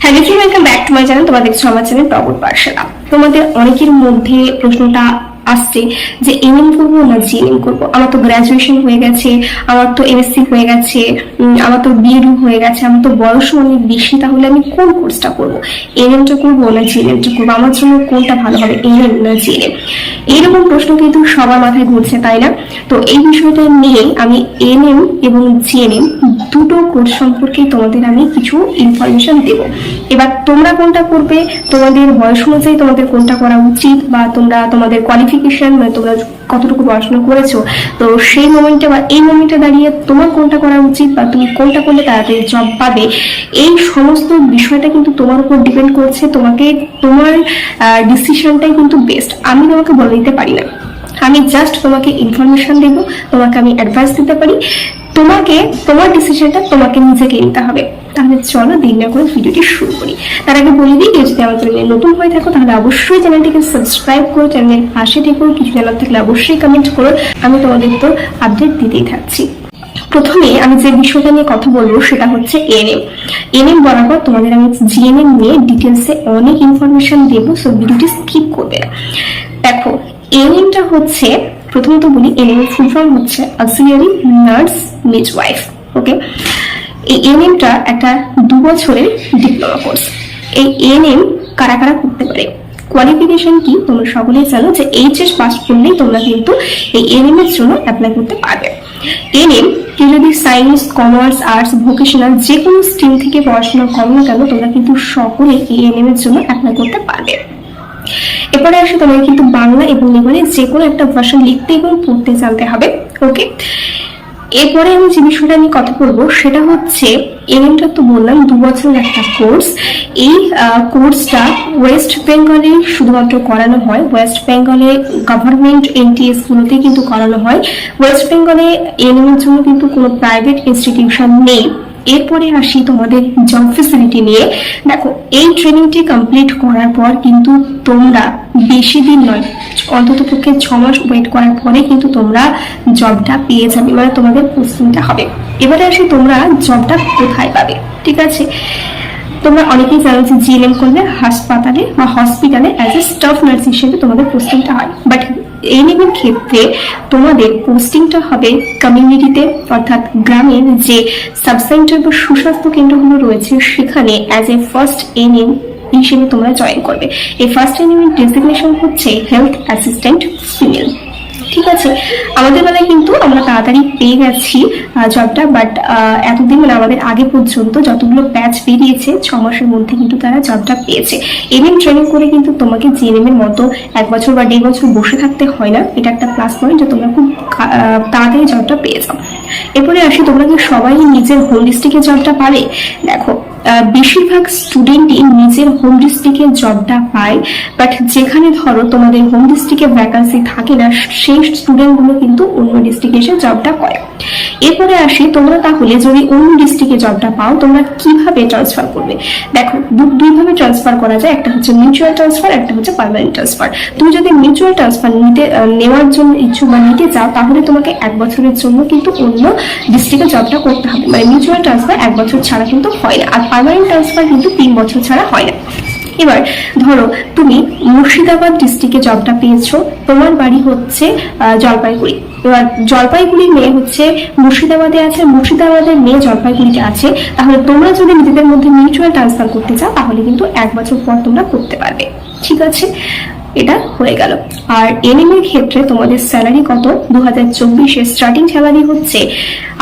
Friend welcome back to my channel তোমাদের দেখছ আমার চ্যানেল টগর পার্সেলা তোমাদের অনেকের মধ্যে প্রশ্নটা আসছে যে এমএম করব না জিএনএম করব। আমার তো গ্রাজুয়েশন হয়ে গেছে, আমার তো এমএসসি হয়ে গেছে আমার তো বিএডও হয়ে গেছে, আমার তো বয়স অনেক বেশি, তাহলে আমি কোন কোর্সটা করব? এনএমটা করব না জিএনএমটা করব? আমার জন্য কোনটা ভালো হবে এনএম না জিএনএম এইরকম প্রশ্ন কিন্তু সবার মাথায় ঘুরছে, তাই না? তো এই বিষয়টা নিয়ে আমি এনএম এবং জিএনএম দুটো কোর্স সম্পর্কে তোমাদের আমি কিছু ইনফরমেশন দেব। এবার তোমরা কোনটা করবে? তোমাদের বয়স অনুযায়ী তোমাদের কোনটা করা উচিত? বা তোমরা তোমাদের কোয়ালিফিকেশন মানে তোমরা কতটুকু পড়াশোনা করেছ, তো সেই মোমেন্টে বা এই মোমেন্টে দাঁড়িয়ে তোমার কোনটা করা উচিত বা তুমি কোনটা করলে তাড়াতাড়ি জব পাবে, এই সমস্ত বিষয়টা কিন্তু তোমার উপর ডিপেন্ড করছে, তোমাকে তোমার ডিসিশনটাই কিন্তু বেস্ট আমি তোমাকে বলে দিতে পারি না। আমি জাস্ট তোমাকে ইনফরমেশন দেবো, তোমাকে আমি অ্যাডভাইস দিতে পারি। তোমাকে, তোমার ডিসিশনটা তোমাকে নিজেকে নিতে হবে। তাহলে চলো দেরি না করে ভিডিওটি শুরু করি। তার আগে বলে দিই কেউ যদি আমার চ্যানেলে নতুন হয়ে থাকো, তাহলে অবশ্যই চ্যানেলটিকে সাবস্ক্রাইব করো, চ্যানেলের পাশে থেকো, কিছু জানার থাকলে অবশ্যই কমেন্ট করো। আমি তোমাদের তো আপডেট দিতেই থাকছি। প্রথমে আমি যে বিষয়টা নিয়ে কথা বলব, সেটা হচ্ছে এনএম এনএম বলার পর তোমাদের আমি জিএনএম নিয়ে ডিটেলসে অনেক ইনফরমেশন দেবো সো ভিডিওটি স্কিপ করবে দেখো এনএমটা হচ্ছে প্রথমত বলি এনএম ফুল ফর্ম হচ্ছে অক্সিলিয়ারি নার্স মিডওয়াইফ ওকে এই এনএমটা একটা দু বছরের ডিপ্লোমা কোর্স এই এনএম কারা কারা করতে পারে? কোয়ালিফিকেশন কি? তোমরা সকলেই জানো যে এইচএস পাস করলেই তোমরা কিন্তু এই এনএম এর জন্য অ্যাপ্লাই করতে পারবে। এনএম কেউ যদি সায়েন্স কমার্স আর্টস ভোকেশনাল যে কোনো স্ট্রিম থেকে পড়াশোনা করো না কেন, তোমরা কিন্তু সকলে এই এনএম এর জন্য অ্যাপ্লাই করতে পারবে। এরপরে আসে তোমাকে কিন্তু বাংলা এবং নেপালে যে কোনো একটা ভাষা লিখতে এবং পড়তে জানতে হবে ওকে এরপরে আমি যে বিষয়টা নিয়ে কথা বলব, সেটা হচ্ছে এমএমটা তো বললাম, দু বছরের একটা কোর্স এই কোর্সটা ওয়েস্ট বেঙ্গলে শুধুমাত্র করানো হয় ওয়েস্ট বেঙ্গলে গভর্নমেন্ট এনটিএস গুলোতে কিন্তু করানো হয় ওয়েস্ট বেঙ্গলে এনএম এর জন্য কিন্তু কোনো প্রাইভেট ইনস্টিটিউশন নেই। এরপরে আসি তোমাদের জব ফেসিলিটি নিয়ে। দেখো, এই ট্রেনিংটি কমপ্লিট করার পর কিন্তু তোমরা বেশি দিন নয়, অন্তত পক্ষে ছ মাস ওয়েট করার পরে কিন্তু তোমরা জবটা পেয়ে যাবে মানে তোমাদের পোস্টিংটা হবে। এবারে আসি তোমরা জবটা কোথায় পাবে, ঠিক আছে? তোমরা অনেকেই জানো যে জিএনএম করলে হাসপাতালে বা হসপিটালে অ্যাজ এ স্টাফ নার্স হিসেবে তোমাদের পোস্টিংটা হয়। বাট এনএমের ক্ষেত্রে তোমাদের পোস্টিংটা হবে কমিউনিটিতে অর্থাৎ গ্রামের যে সাবসেন্টার বা সুস্বাস্থ্য কেন্দ্রগুলো রয়েছে, সেখানে অ্যাজ এ ফার্স্ট এনএম হিসেবে তোমরা জয়েন করবে। এই ফার্স্ট এনএম এর ডেজিগনেশন হচ্ছে হেলথ অ্যাসিস্ট্যান্ট ফিমেল ঠিক আছে? আমাদের বেলায় কিন্তু আমরা তাড়াতাড়ি পেয়ে গেছি জবটা বাট এতদিন মানে আমাদের আগে পর্যন্ত যতগুলো ব্যাচ বেরিয়েছে, ছ মাসের মধ্যে কিন্তু তারা জবটা পেয়েছে। এনএম ট্রেনিং করে কিন্তু তোমাকে জিএনএম এর মতো এক বছর বা দেড় বছর বসে থাকতে হয় না। এটা একটা প্লাস পয়েন্ট যে তোমরা খুব তাড়াতাড়ি জবটা পেয়ে যাও। এরপরে আসি, তোমরা কি সবাই নিজের হোম জবটা পাবে? দেখো বেশিরভাগ স্টুডেন্টই নিজের হোম ডিস্ট্রিক্টে জবটা পায় বাট যেখানে ধরো তোমাদের হোম ডিস্ট্রিক্টে ভ্যাকান্সি থাকে না, সেই স্টুডেন্টগুলো কিন্তু অন্য ডিস্ট্রিক্টে এসে জবটা করে। এরপরে আসি, তোমরা তাহলে যদি অন্য ডিস্ট্রিক্টে জবটা পাও, তোমরা কীভাবে ট্রান্সফার করবে? দেখো দুইভাবে ট্রান্সফার করা যায়, একটা হচ্ছে মিউচুয়াল ট্রান্সফার একটা হচ্ছে পার্মানেন্ট ট্রান্সফার তুমি যদি মিউচুয়াল ট্রান্সফার নিতে নেওয়ার জন্য ইচ্ছুক বা নিতে চাও, তাহলে তোমাকে এক বছরের জন্য কিন্তু অন্য ডিস্ট্রিক্টে জবটা করতে হবে। মানে মিউচুয়াল ট্রান্সফার এক বছর ছাড়া কিন্তু হয় না। আর পার্মানেন্ট ট্রান্সফার কিন্তু তিন বছর ছাড়া হয় না। এবার ধরো, তুমি মুর্শিদাবাদ ডিস্ট্রিক্টে জবটা পেয়েছ, তোমার বাড়ি হচ্ছে জলপাইগুড়ি। এবার জলপাইগুড়ির মেয়ে হচ্ছে মুর্শিদাবাদে আছে, মুর্শিদাবাদের মেয়ে জলপাইগুড়িতে আছে। তাহলে তোমরা যদি নিজেদের মধ্যে মিউচুয়াল ট্রান্সফার করতে চাও, তাহলে কিন্তু এক বছর পর তোমরা করতে পারবে। ঠিক আছে? এটা হয়ে গেল। আর এনএম এর ক্ষেত্রে তোমাদের স্যালারি কত? দু হাজার চব্বিশে স্টার্টিং স্যালারি হচ্ছে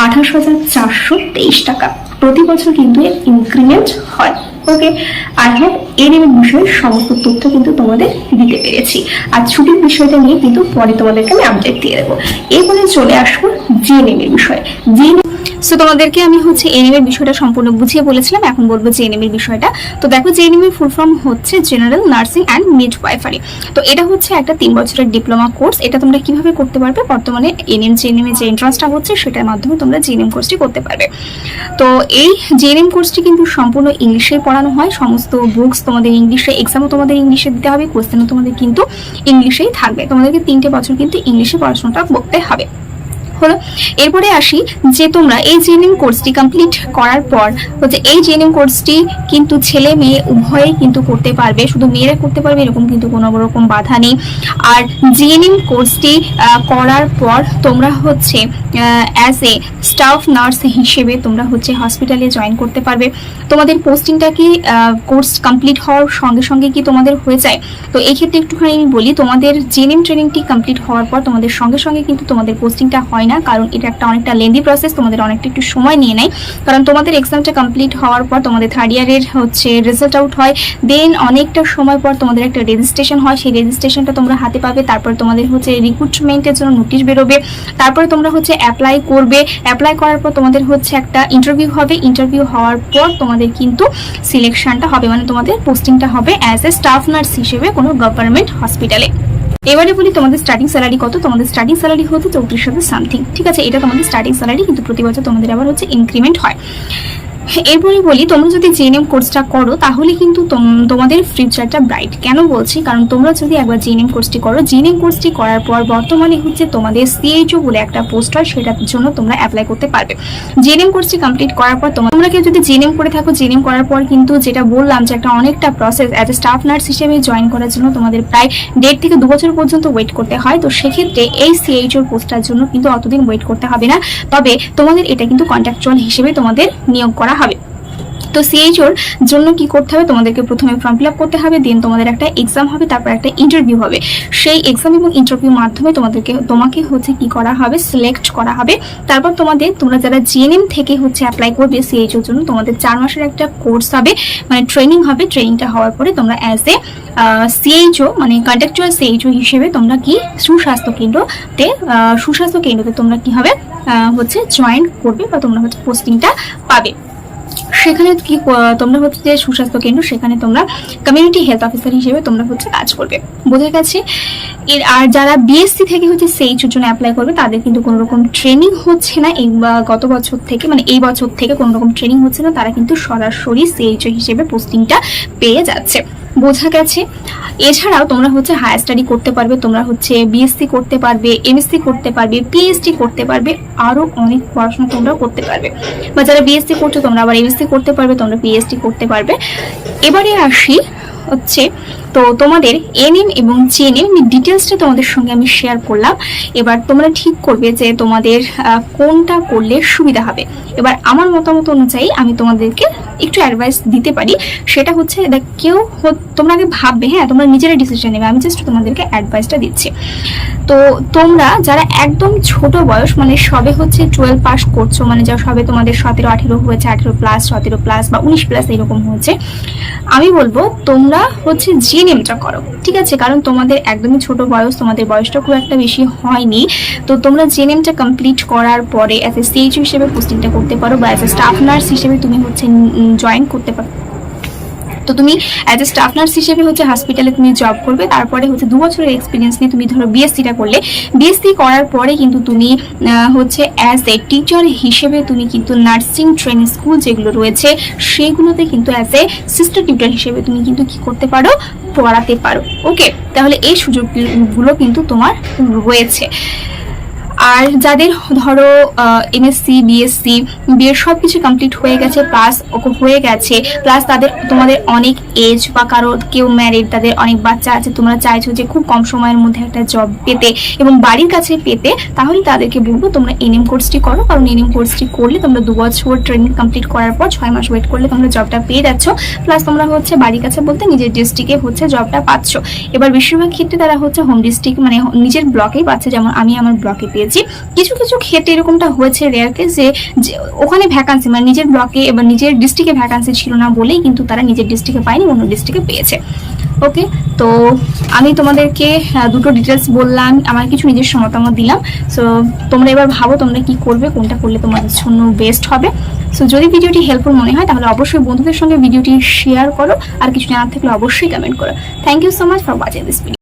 আঠাশ হাজার চারশো তেইশ টাকা। প্রতি বছর কিন্তু ইনক্রিমেন্ট হয়। ওকে আই হোপ এনএম এর বিষয়ে সমস্ত তথ্য কিন্তু তোমাদের দিতে পেরেছি। আর ছুটির বিষয়টা নিয়ে কিন্তু পরে তোমাদেরকে আমি আপডেট দিয়ে দেবো। এরপরে চলে আসব জিএনএম এর বিষয়ে। জিএনএম সো তোমাদেরকে আমি হচ্ছে এনএম এর বিষয়টা সম্পূর্ণ বুঝিয়ে বলেছিলাম, এখন বলব যে এনএম এর বিষয়টা। তো দেখো যে এনএম এর ফুল ফর্ম হচ্ছে general nursing and midwifery তো এটা হচ্ছে একটা তিন বছরের ডিপ্লোমা কোর্স এটা তোমরা কীভাবে করতে পারবে? বর্তমানে এনএম জেএনএম এর যে এন্ট্রান্সটা হচ্ছে, সেটার মাধ্যমে তোমরা জেএনএম কোর্সটি করতে পারবে। তো এই জেএনএম কোর্সটি কিন্তু সম্পূর্ণ ইংলিশে পড়ানো হয়, সমস্ত বুকস তোমাদের ইংলিশে এক্সামও তোমাদের ইংলিশে দিতে হবে কোশ্চেনও তোমাদের কিন্তু ইংলিশেই থাকবে। তোমাদেরকে তিনটে বছর কিন্তু ইংলিশে পড়াশোনাটা করতে হবে। হলো। এরপরে আসি যে তোমরা এই জিএনএম কোর্সটি কমপ্লিট করার পর হচ্ছে এই জিএনএম কোর্সটি কিন্তু ছেলে মেয়ে উভয়েই কিন্তু করতে পারবে, শুধু মেয়েরা করতে পারবে এরকম কিন্তু কোনো রকম বাধা নেই। আর জিএনএম কোর্সটি করার পর তোমরা হচ্ছে অ্যাজ এ স্টাফ নার্স হিসেবে তোমরা হচ্ছে হসপিটালে জয়েন করতে পারবে। তোমাদের পোস্টিংটা কি কোর্স কমপ্লিট হওয়ার সঙ্গে সঙ্গে কি তোমাদের হয়ে যায়? তো এই ক্ষেত্রে একটুখানি আমি বলি, তোমাদের জেনিম ট্রেনিংটি কমপ্লিট হওয়ার পর তোমাদের সঙ্গে সঙ্গে কিন্তু তোমাদের পোস্টিংটা হয় না, কারণ এটা একটা অনেকটা লেন্দি প্রসেস তোমাদের অনেকটা একটু সময় নিয়ে নেয়। কারণ তোমাদের এক্সামটা কমপ্লিট হওয়ার পর তোমাদের থার্ড ইয়ারের হচ্ছে রেজাল্ট আউট হয় দেন অনেকটা সময় পর তোমাদের একটা রেজিস্ট্রেশন হয়। সেই রেজিস্ট্রেশনটা তোমরা হাতে পাবে, তারপর তোমাদের হচ্ছে রিক্রুটমেন্টের জন্য নোটিশ বেরোবে, তারপরে তোমরা হচ্ছে অ্যাপ্লাই করবে। অ্যাপ্লাই করার পর তোমাদের হচ্ছে একটা ইন্টারভিউ হবে। ইন্টারভিউ হওয়ার পর তোমাদের কিন্তু সিলেকশনটা হবে মানে তোমাদের পোস্টিংটা হবে অ্যাজ এ স্টাফ নার্স হিসেবে কোনো গভর্নমেন্ট হসপিটালে এবারে বলি তোমাদের স্টার্টিং স্যালারি কত? তোমাদের স্টার্টিং স্যালারি হচ্ছে চৌত্রিশ হাজার সামথিং ঠিক আছে? এটা তোমাদের স্টার্টিং স্যালারি কিন্তু প্রতি বছর তোমাদের আবার হচ্ছে ইনক্রিমেন্ট হয়। এরপরে বলি, তোমরা যদি জেএনএম কোর্সটা করো, তাহলে কিন্তু তোম- তোমাদের ফিউচারটা ব্রাইট কেন বলছি? কারণ তোমরা যদি একবার জেএনএম কোর্সটি করো জেএনএম কোর্সটি করার পর বর্তমানে হচ্ছে তোমাদের সিএইচও বলে একটা পোস্ট হয়, সেটার জন্য তোমরা অ্যাপ্লাই করতে পারবে। জেএনএম কোর্সটি কমপ্লিট করার পর তোমরা কেউ যদি জেএনএম করে থাকো জেএনএম করার পর কিন্তু যেটা বললাম যে একটা অনেকটা process as a staff nurse হিসেবে জয়েন করার জন্য তোমাদের প্রায় দেড় থেকে দু বছর পর্যন্ত ওয়েট করতে হয়। তো সেক্ষেত্রে এই সিএইচওর পোস্টটার জন্য কিন্তু অতদিন ওয়েট করতে হবে না। তবে তোমাদের এটা কিন্তু কন্ট্রাকচুয়াল হিসেবে তোমাদের নিয়োগ করা হবে। তো সিএইচওর জন্য কি করতে হবে? তোমাদেরকে প্রথমে ফর্ম ফিল করতে হবে দেন তোমাদের একটা এক্সাম হবে, তারপর একটা ইন্টারভিউ হবে। সেই এক্সাম এবং ইন্টারভিউ মাধ্যমে তোমাদেরকে, তোমাকে হচ্ছে কি করা হবে? সিলেক্ট করা হবে। তারপর তোমাদের, তোমরা যারা জিএনএম থেকে হচ্ছে অ্যাপ্লাই করবে সিএইচওর জন্য, তোমাদের চার মাসের একটা কোর্স হবে মানে ট্রেনিং হবে। ট্রেনিংটা হওয়ার পরে তোমরা অ্যাজ এ সিএইচও মানে কন্ট্রাকচুয়াল সিএইচও হিসেবে তোমরা কি সুস্বাস্থ্য কেন্দ্রতে সুস্বাস্থ্য কেন্দ্রতে তোমরা কি হবে হচ্ছে জয়েন করবে বা তোমরা হচ্ছে পোস্টিংটা পাবে। সেখানে কি তোমরা হচ্ছে যে সুস্বাস্থ্য কেন্দ্র, সেখানে তোমরা কমিউনিটি হেলথ অফিসার হিসেবে তোমরা হচ্ছে কাজ করবে। বোঝা গেছে? এর, আর যারা বিএসসি থেকে হচ্ছে সেই জন্য অ্যাপ্লাই করবে, তাদের কিন্তু কোনো রকম ট্রেনিং হচ্ছে না। এই গত বছর থেকে মানে এই বছর থেকে কোনো রকম ট্রেনিং হচ্ছে না। তারা কিন্তু সরাসরি সেইচও হিসেবে পোস্টিংটা পেয়ে যাচ্ছে। বোঝা গেছে। এছাড়াও তোমরা হচ্ছে হায়ার স্টাডি করতে পারবে, তোমরা হচ্ছে বিএসসি করতে পারবে এমএসসি করতে পারবে পিএইচডি করতে পারবে আরও অনেক পড়াশোনা তোমরা করতে পারবে। বা যারা বিএসসি করছ, তোমরা আবার এমএসসি করতে পারবে, তোমরা পিএইচডি করতে পারবে। এবারে আসি হচ্ছে তো তোমাদের এনএম এবং জেএনএম ডিটেলসটা তোমাদের সঙ্গে আমি শেয়ার করলাম। এবার তোমরা ঠিক করবে যে তোমাদের কোনটা করলে সুবিধা হবে। এবার আমার মতামত অনুযায়ী আমি তোমাদেরকে একটু অ্যাডভাইস দিতে পারি। সেটা হচ্ছে, দেখ, কেউ তোমরা আগে ভাববে হ্যাঁ তোমরা নিজেরা ডিসিশন নেবে। আমি জাস্ট তোমাদেরকে অ্যাডভাইসটা দিচ্ছি। তো তোমরা যারা একদম ছোট বয়স মানে সবে হচ্ছে টুয়েলভ পাস করছ মানে যা সবে তোমাদের সতেরো, আঠেরো হয়েছে, আঠেরো প্লাস সতেরো প্লাস বা উনিশ প্লাস এরকম হয়েছে, আমি বলব তোমরা হচ্ছে জিএনএমটা করো, ঠিক আছে? কারণ তোমাদের একদমই ছোট বয়স, তোমাদের বয়সটা খুব একটা বেশি হয়নি। তো তোমরা যে নেমটা কমপ্লিট করার পরে অ্যাজ এ স্টেজ হিসেবে পোস্টিংটা করতে পারো বা অ্যাজ এ স্টাফ নার্স হিসেবে তুমি হচ্ছে জয়েন করতে পারো। তো তুমি অ্যাজ এ স্টাফ নার্স হিসেবে হচ্ছে হসপিটালে তুমি জব করবে, তারপরে হচ্ছে দু বছরের এক্সপিরিয়েন্স নিয়ে তুমি ধরো বিএসসিটা করলে। বিএসসি করার পরে কিন্তু তুমি হচ্ছে অ্যাজ এ টিচার হিসেবে তুমি কিন্তু নার্সিং ট্রেনিং স্কুল যেগুলো রয়েছে, সেগুলোতে কিন্তু অ্যাজ এ সিস্টার টিউটার হিসেবে তুমি কিন্তু কি করতে পারো, পড়াতে পারো। ওকে তাহলে এই সুযোগগুলো কিন্তু তোমার রয়েছে। আর যাদের ধরো এমএসসি বিএসসি বিএড সব কিছু কমপ্লিট হয়ে গেছে প্লাস হয়ে গেছে প্লাস তাদের, তোমাদের অনেক এজ বা কারও কেউ ম্যারিড তাদের অনেক বাচ্চা আছে, তোমরা চাইছো যে খুব কম সময়ের মধ্যে একটা জব পেতে এবং বাড়ির কাছে পেতে, তাহলে তাদেরকে বলব তোমরা এনএম কোর্সটি করো, কারণ এনএম কোর্সটি করলে তোমরা দু বছর ট্রেনিং কমপ্লিট করার পর ছয় মাস ওয়েট করলে তোমরা জবটা পেয়ে যাচ্ছ প্লাস তোমরা হচ্ছে বাড়ির কাছে বলতে নিজের ডিস্ট্রিক্টে হচ্ছে জবটা পাচ্ছ। এবার বেশিরভাগ ক্ষেত্রে তারা হচ্ছে হোম ডিস্ট্রিক্ট মানে নিজের ব্লকেই পাচ্ছে, যেমন আমি আমার ব্লকে পেয়েছি কিছু কিছু ক্ষেত্রে এরকমটা হয়েছে রেয়ার কেস যে ওখানে ভ্যাকান্সি মানে নিজের ব্লকে এবার নিজের ডিস্ট্রিক্টে ভ্যাকান্সি ছিল না বলেই কিন্তু তারা নিজের ডিস্ট্রিক্টে পায়নি, অন্য ডিস্ট্রিক্টে পেয়েছে। ওকে তো আমি তোমাদেরকে দুটো ডিটেলস বললাম, আমার কিছু নিজস্ব মতামত দিলাম। সো তোমরা এবার ভাবো তোমরা কি করবে, কোনটা করলে তোমাদের জন্য বেস্ট হবে। সো যদি ভিডিওটি হেল্পফুল মনে হয়, তাহলে অবশ্যই বন্ধুদের সঙ্গে ভিডিওটি শেয়ার করো। আর কিছু জানার থাকলে অবশ্যই কমেন্ট করো। Thank you so much for watching this video